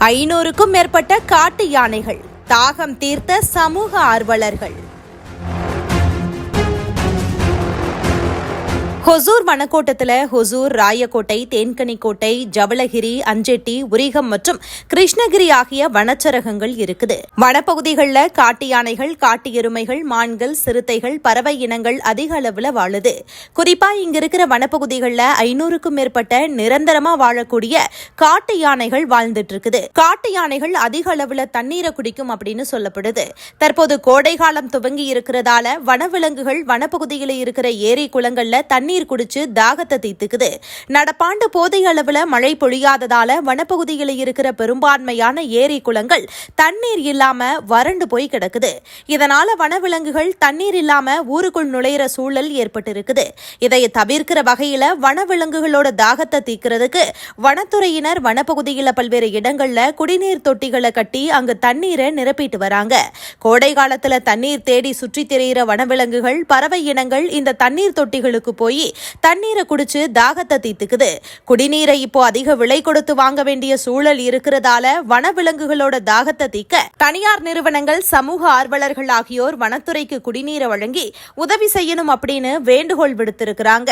ஐநூறுக்கும் மேற்பட்ட காட்டு யானைகள் தாகம் தீர்த்த சமூக ஆர்வலர்கள். ஹொசூர் வனக்கோட்டத்தில் ஹொசூர் ராயக்கோட்டை தேன்கனிக்கோட்டை ஜவளகிரி அஞ்செட்டி உரிகம் மற்றும் கிருஷ்ணகிரி ஆகிய வனச்சரகங்கள் இருக்குது. வனப்பகுதிகளில் காட்டு யானைகள் காட்டு எருமைகள் மான்கள் சிறுத்தைகள் பறவை இனங்கள் அதிக அளவில் வாழுது. குறிப்பா இங்க இருக்கிற வனப்பகுதிகளில் ஐநூறுக்கும் மேற்பட்ட நிரந்தரமா வாழக்கூடிய காட்டு யானைகள் வாழ்ந்துட்டு இருக்குது காட்டு யானைகள் அதிக அளவில் தண்ணீரை குடிக்கும் அப்படின்னு சொல்லப்படுது. தற்போது கோடை காலம் துவங்கி இருக்கிறதால வனவிலங்குகள் வனப்பகுதியில் இருக்கிற ஏரி குளங்கள்ல தண்ணீர் குடிச்சு தாகத்தை தீத்துக்குது. நடப்பாண்டு போதை அளவுல மழை பொழியாததால வனப்பகுதியில் இருக்கிற பெரும்பான்மையான ஏரி குளங்கள் தண்ணீர் இல்லாம வறண்டு போய் கிடக்குது. இதனால வனவிலங்குகள் தண்ணீர் இல்லாம ஊருக்குள் நுழையிற சூழல் ஏற்பட்டிருக்குது. இதை தவிர்க்கிற வகையில வனவிலங்குகளோட தாகத்தை தீக்கிறதுக்கு வனத்துறையினர் வனப்பகுதியில் பல்வேறு இடங்கள்ல குடிநீர் தொட்டிகளை கட்டி அங்கு தண்ணீரை நிரப்பிட்டு வராங்க. கோடை காலத்துல தண்ணீர் தேடி சுற்றித் திரியிற வனவிலங்குகள் பறவை இனங்கள் இந்த தண்ணீர் தொட்டிகளுக்கு போய் தண்ணீரை குடிச்சு தாகத்தை தீத்துக்குது. குடிநீரை இப்போ அதிக விலை கொடுத்து வாங்க வேண்டிய சூழல் இருக்கிறதால வனவிலங்குகளோட தாகத்தை தீர்க்க தனியார் நிறுவனங்கள் சமூக ஆர்வலர்கள் ஆகியோர் வனத்துறைக்கு குடிநீரை வழங்கி உதவி செய்யணும் அப்படின்னு வேண்டுகோள் விடுத்திருக்கிறாங்க.